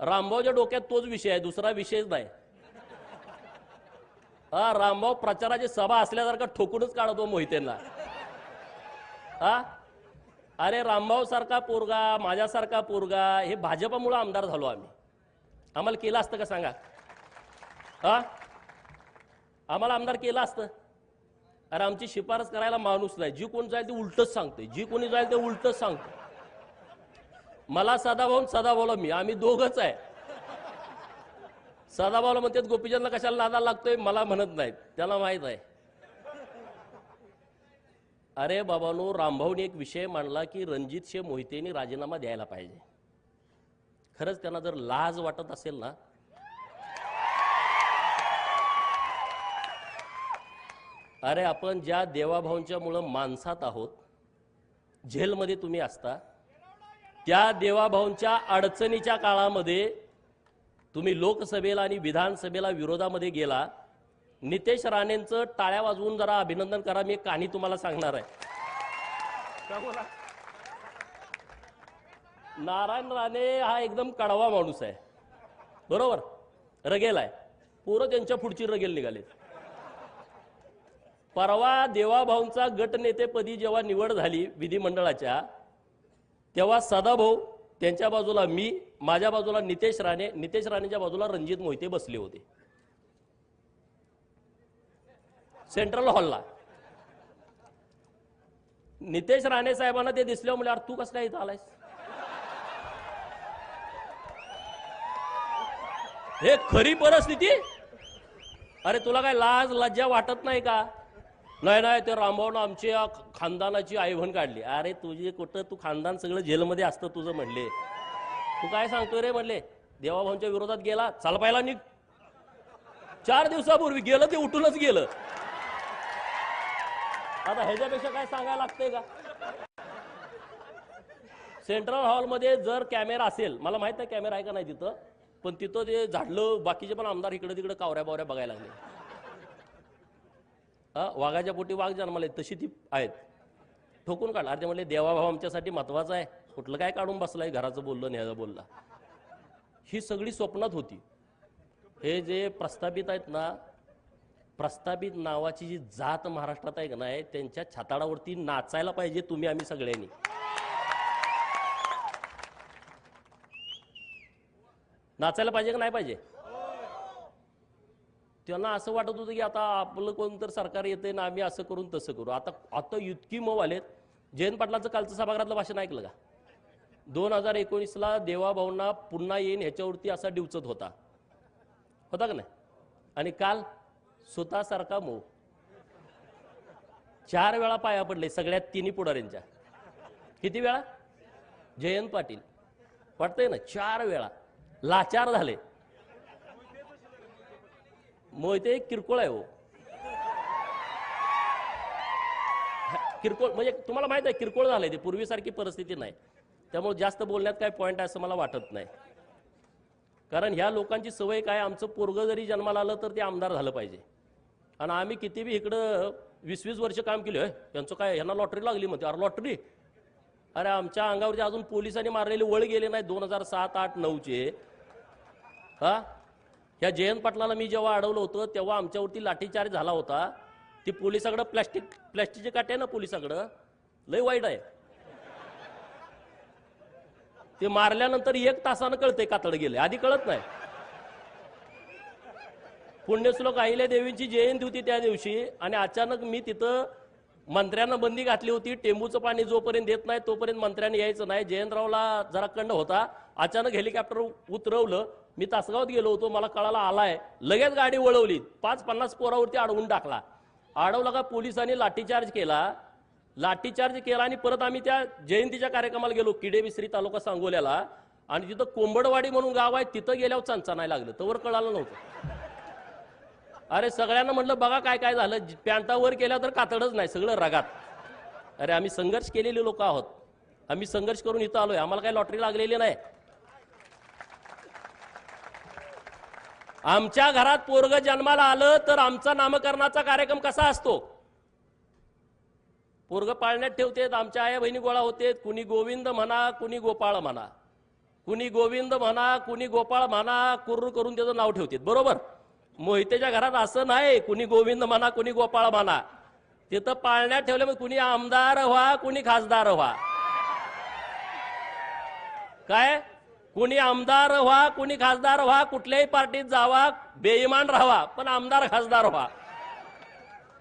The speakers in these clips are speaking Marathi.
रामभाऊच्या डोक्यात तोच विषय आहे दुसरा विषयच नाही. हा रामभाऊ प्रचाराची सभा असल्यासारखा ठोकूनच काढतो मोहितेंना. हा? अरे रामभाऊ सारखा पोरगा माझ्यासारखा पोरगा हे भाजपामुळे आमदार झालो आम्ही. आम्हाला केलं असतं का सांगा? हा? आम्हाला आमदार केलं असतं. अरे आमची शिफारस करायला माणूस नाही. जी कोण जाईल ते उलटच सांगते जी कोणी जाईल ते उलटच सांगते मला सदाभाऊ सदाभाऊला मी आम्ही दोघच आहे. सदाभाऊला म्हणतात गोपीचंदला कशाला नादा लागतोय? मला म्हणत नाहीत. त्याला माहीत आहे. अरे बाबानो रामभाऊने एक विषय मांडला की रणजित शे मोहितेने राजीनामा द्यायला पाहिजे. खरंच त्यांना जर लाज वाटत असेल ना अरे आपण ज्या देवाभाऊंच्या मुळे माणसात आहोत झेलमध्ये तुम्ही असता त्या देवाभाऊंच्या अडचणीच्या काळामध्ये तुम्ही लोकसभेला आणि विधानसभेला विरोधामध्ये गेला. नितेश राणेंचं टाळ्या वाजवून जरा अभिनंदन करा मी एक कहाणी तुम्हाला सांगणार आहे. नारायण राणे हा एकदम कडवा माणूस आहे. बरोबर? रगेल आहे पोरं त्यांच्या पुढची रगेल निघाले परवा देवाभाऊंचा गटनेतेपदी जेव्हा निवड झाली विधिमंडळाच्या तेव्हा सदाभाऊ त्यांच्या बाजूला मी माझ्या बाजूला नितेश राणे नितेश राणेच्या बाजूला रणजित मोहिते बसले होते. सेंट्रल हॉलला नितेश राणे साहेबांना ते दिसले म्हणजे अरे तू कसला इथं आलायस? हे खरी परिस्थिती? अरे तुला काय लाज लज्जा वाटत नाही का? नाही नाही ते रामभाऊनं आमच्या खानदानाची आईवण काढली. अरे तुझे कुठं तू खानदान सगळं जेलमध्ये असतं तुझं म्हणले. तू काय सांगतोय रे म्हणले? देवाभाऊंच्या विरोधात गेला चाल पाहिला निघ. चार दिवसापूर्वी गेलं ते उठूनच गेलं. आता ह्याच्यापेक्षा काय सांगायला लागतंय का? सेंट्रल हॉलमध्ये जर कॅमेरा असेल मला माहीत नाही कॅमेरा आहे का नाही तिथं पण तिथं ते झाडलं बाकीचे पण आमदार इकडे तिकडे कावऱ्या बावऱ्या बघायला लागले. वाघाच्या पोटी वाघ जन्माले तशी ती आहेत. ठोकून काढला अरे म्हणले देवाभाव आमच्यासाठी महत्त्वाचा आहे. कुठलं काय काढून बसलाय घराचं बोललं न्यायचं बोलला. ही सगळी स्वप्नात होती. हे जे प्रस्थापित आहेत ना प्रस्थापित नावाची जी जात महाराष्ट्रात आहे का नाही त्यांच्या छाताडावरती नाचायला पाहिजे तुम्ही आम्ही सगळ्यांनी. नाचायला पाहिजे का नाही पाहिजे? त्यांना असं वाटत होतं की आता आपलं कोणतर सरकार येते ना आम्ही असं करून तसं करू. आता आता इतकी मऊ आलेत. जयंत पाटलाचं कालचं सभागृहातलं भाषण ऐकलं का? दोन हजार एकोणीसला देवाभाऊंना पुन्हा येईन ह्याच्यावरती असा डिवचत होता. होता का नाही? आणि काल स्वतःसारखा मऊ. चार वेळा पाया पडले सगळ्यात तिन्ही पुढाऱ्यांच्या. किती वेळा? जयंत पाटील. वाटतंय ना? चार वेळा. लाचार झाले. मोहिते एक किरकोळ आहे हो किरकोळ म्हणजे तुम्हाला माहीत आहे किरकोळ झालंय ते पूर्वीसारखी परिस्थिती नाही. त्यामुळे जास्त बोलण्यात काय पॉईंट आहे असं मला वाटत नाही. कारण ह्या लोकांची सवय काय आमचं पोरग जरी जन्माला आलं तर ते आमदार झालं पाहिजे. आणि आम्ही किती बी इकडं वीस वीस वर्ष काम केलं यांचं काय यांना लॉटरी लागली म्हणते. अरे लॉटरी अरे आमच्या अंगावरती अजून पोलिसांनी मारलेले वळ गेले नाही दोन हजार सात आठ नऊचे. हा? ह्या जयंत पाटलाला मी जेव्हा अडवलं होतं तेव्हा आमच्यावरती लाठीचार्ज झाला होता. ती पोलिसाकडं प्लॅस्टिक प्लॅस्टिकचे काटे आहे ना पोलिसाकडं? लय वाईट आहे. ते मारल्यानंतर एक तासानं कळतंय कातड गेले आधी कळत नाही. पुण्यश्लोक अहिल्या देवींची जयंती होती त्या दिवशी आणि अचानक मी तिथं मंत्र्यांना बंदी घातली होती. टेंबूचं पाणी जोपर्यंत देत नाही तोपर्यंत मंत्र्यांनी यायचं नाही. जयंतरावला जरा कंड होता. अचानक हेलिकॉप्टर उतरवलं. मी तासगावात गेलो होतो. मला कळाला आलाय. लगेच गाडी वळवली. पाच पन्नास पोरावरती अडवून टाकला. अडवला का पोलिसांनी लाठीचार्ज केला? लाठीचार्ज केला आणि परत आम्ही त्या जयंतीच्या कार्यक्रमाला गेलो किडे मिश्री तालुका सांगोल्याला. आणि तिथं कोंबडवाडी म्हणून गाव आहे तिथं गेल्यावर चंचा नाही लागलं. तवर कळालं नव्हतं. अरे सगळ्यांना म्हटलं बघा काय काय झालं. पॅन्टावर केल्या तर कातडच नाही सगळं रगात. अरे आम्ही संघर्ष केलेले लोक आहोत. आम्ही संघर्ष करून इथं आलोय. आम्हाला काही लॉटरी लागलेली नाही. आमच्या घरात पोरग जन्माला आलं तर आमचा नामकरणाचा कार्यक्रम कसा असतो? पोरग पाळण्यात ठेवतेत आमच्या आया बहिणी गोळा होतेत कुणी गोविंद म्हणा कुणी गोपाळ म्हणा. कुणी गोविंद म्हणा कुणी गोपाळ म्हणा कुर्र करून त्याचं नाव ठेवतात बरोबर? मोहितेच्या घरात असं नाही कुणी गोविंद म्हणा कुणी गोपाळ म्हणा. तिथं पाळण्यात ठेवल्यामुळे कुणी आमदार व्हा कुणी खासदार व्हा. काय? कुणी आमदार व्हा कुणी खासदार व्हा कुठल्याही पार्टीत जावा बेईमान राहावा पण आमदार खासदार व्हा.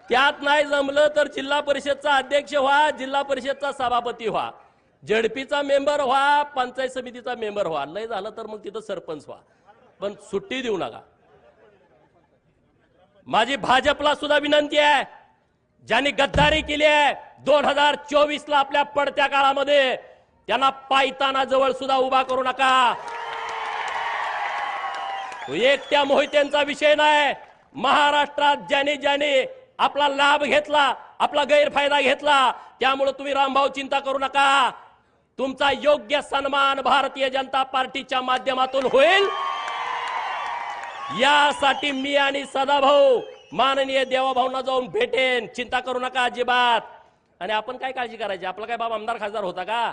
त्यात नाही जमलं तर जिल्हा परिषदचा अध्यक्ष व्हा जिल्हा परिषदचा सभापती व्हा. झडपीचा मेंबर व्हा पंचायत समितीचा मेंबर व्हा. लय झालं तर मग तिथं सरपंच व्हा. पण सुट्टी देऊ नका. माझी भाजपला सुद्धा विनंती आहे. ज्यांनी गद्दारी केली आहे दोन हजार चोवीस ला आपल्या पडत्या काळामध्ये त्यांना पायताना जवळ सुद्धा उभा करू नका. तो एकट्या मोहित्यांचा विषय नाही. महाराष्ट्रात ज्याने ज्याने आपला लाभ घेतला आपला गैरफायदा घेतला त्यामुळे तुम्ही रामभाऊ चिंता करू नका. तुमचा योग्य सन्मान भारतीय जनता पार्टीच्या माध्यमातून होईल. यासाठी मी आणि सदाभाऊ माननीय देवाभाऊंना जाऊन भेटेन. चिंता करू नका अजिबात. आणि आपण काय काळजी करायची? आपला काय बाबा आमदार खासदार होता का?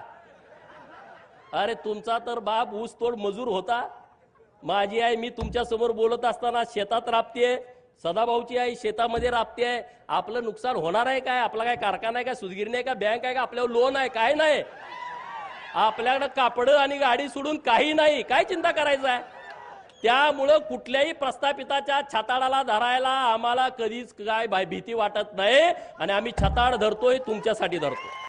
अरे तुमचा तर बाप ऊस तोड मजूर होता. माझी आई मी तुमच्यासमोर बोलत असताना शेतात राबतेय. सदाभाऊची आई शेतामध्ये राबते आहे आपलं नुकसान होणार आहे काय? आपला काय कारखाना आहे का? सुदगिरणी आहे का? बँक आहे का? आपल्यावर लोन आहे? काय नाही. आपल्याकडे कापड आणि गाडी सोडून काही नाही. काय चिंता करायचं आहे त्यामुळं कुठल्याही प्रस्थापिताच्या छताडाला धरायला आम्हाला कधीच काय भीती वाटत नाही. आणि आम्ही छताड धरतोय तुमच्यासाठी धरतो